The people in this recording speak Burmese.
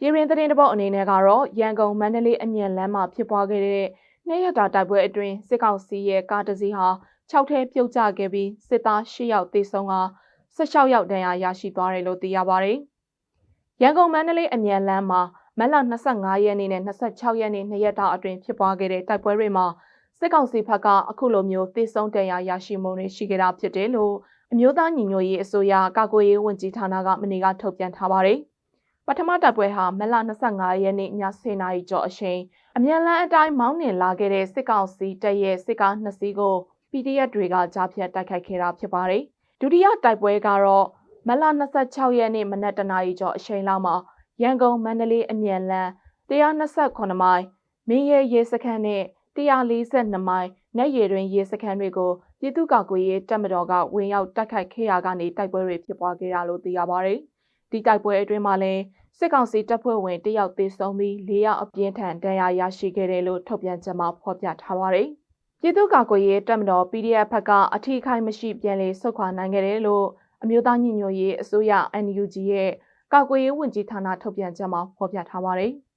ပြည်ရင်းသတင်းတပုတ်အနေနဲ့ကတော့ရန်ကုန်မန္တလေးအမြန်လမ်းမှာဖြစ်ပွားခဲ့တဲ့နေ့ရက်တာတိုက်ပွဲအတွင်းစစ်ကောင်စီရဲ့ကားတစ်စီးဟာ6ထဲပြုတ်ကျခဲ့ပြီးစစ်သား10ယောက်သေဆုံးက16ယောက်ဒဏ်ရာရရှိသွားတယ်လို့သိရပါတယ်။ရန်ကုန်မန္တလေးအမြန်လမ်းမှာမတ်လ25ရက်နေ့နဲ့26ရက်နေ့နေ့ရက်တာအတွင်းဖြစ်ပွားခဲ့တဲ့တိုက်ပွဲတွေမှာစစ်ကောင်စီဘက်ကအခုလိုမျိုးသေဆုံးဒဏ်ရာရရှိမှုတွေရှိခဲ့တာဖြစ်တယ်လို့အမျိုးသားညီညွတ်ရေးအစိုးရကာကွယ်ရေးဝန်ကြီးဌာနကမနေ့ကထုတ်ပြန်ထားပါတယ်။ ပထမတပ်ပွဲဟာမလ25ရက်နေ့ည10:00နာရီကျော်အချိန်အမြန်လန်းအတိုင်းမောင်းနှင်လာခဲ့တဲ့စစ်ကောင်စီတပ်ရဲ့စစ်ကားနှစ်စီးကို PDF တွေကကြားဖြတ်တိုက်ခိုက်ခဲ့တာဖြစ်ပါတယ်။ဒုတိယတိုက်ပွဲကတော့မလ26ရက်နေ့မနက်တနာရီကျော်အချိန်လောက်မှာရန်ကုန်မန္တလေးအမြန်လန်း128မိုင်မင်းရဲရဲစခန်းနဲ့142မိုင်နဲ့ရေတွင်ရေစခန်းတွေကိုပြည်သူ့ကာကွယ်ရေးတပ်မတော်ကဝင်ရောက်တိုက်ခိုက်ခဲ့ရာကနေတိုက်ပွဲတွေဖြစ်ပွားခဲ့တာလို့သိရပါတယ်။ဒီတိုက်ပွဲအတွင်းမှာလည်း စစ်ကောင်စီတပ်ဖွဲ့ဝင်တယောက်သေဆုံးပြီး၄ယောက်အပြင်းထန်ဒဏ်ရာရရှိခဲ့တယ်လို့ထုတ်ပြန်ချက်မှာဖော်ပြထားပါတယ်။ပြည်သူ့ကာကွယ်ရေးတပ်မတော် PDF ဘက်ကအထီးခိုင်းမရှိပြန်လည်ဆုတ်ခွာနိုင်ခဲ့တယ်လို့အမျိုးသားညီညွတ်ရေးအစိုးရ NUG ရဲ့ကာကွယ်ရေးဝန်ကြီးဌာနထုတ်ပြန်ချက်မှာဖော်ပြထားပါတယ်။